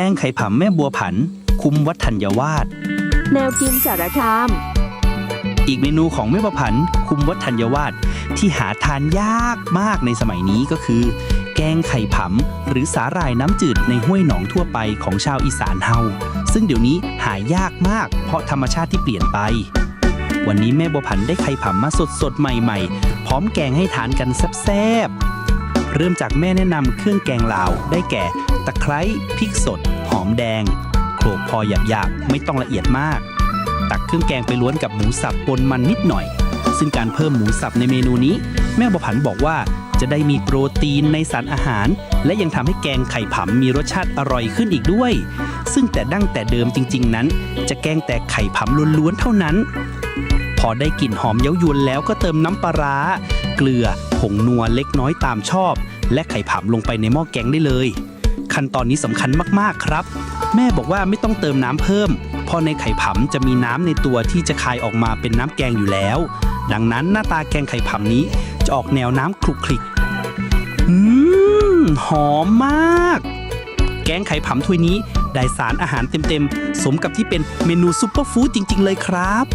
กงไข่ผำแม่บัวผัน คุมวัดธัญวาสแนวกินสารคาม อีกเมนูของแม่บัวผัน คุมวัดธัญวาสที่หาทานยากมากในสมัยนี้ก็คือ แกงไข่ผำหรือสาหร่ายน้ำจืดในห้วยหนองทั่วไปของชาวอีสานเฮาซึ่งเดี๋ยวนี้หายากมาก เพราะธรรมชาติที่เปลี่ยนไป วันนี้แม่บัวผันได้ไข่ผำมาสดสดๆใหม่ๆ พร้อมแกงให้ทานกันแซ่บๆ เริ่มจากแม่แนะนำเครื่องแกงลาว ได้แก่ ตะไคร้พริกสด หอมแดงโขลกพอหยาบๆไม่ต้องละเอียดมาก ตักเครื่องแกงไปล้วนกับหมูสับปนมันนิดหน่อย ซึ่งการเพิ่มหมูสับในเมนูนี้ แม่บัวผันบอกว่าจะได้มีโปรตีนในสารอาหาร และยังทำให้แกงไข่ผำมีรสชาติอร่อยขึ้นอีกด้วย ซึ่งแต่ดั้งแต่เดิมจริง ๆ นั้น จะแกงแต่ไข่ผำล้วนๆเท่านั้น พอได้กลิ่นหอมเย้ายวนแล้วก็เติมน้ำปลาร้า เกลือ ผงนัวเล็กน้อยตามชอบ และไข่ผำลงไปในหม้อแกงได้เลย ขั้นตอนนี้สำคัญมากๆครับ แม่บอกว่าไม่ต้องเติมน้ำเพิ่ม เพราะในไข่ผำจะมีน้ำในตัวที่จะคายออกมาเป็นน้ำแกงอยู่แล้ว ดังนั้นหน้าตาแกงไข่ผำนี้จะออกแนวน้ำคลุกคลิกอืมหอมมาก แกงไข่ผำถ้วยนี้ได้สารอาหารเต็มๆ สมกับที่เป็นเมนูซุปเปอร์ฟู้ดจริง ๆ เลยครับ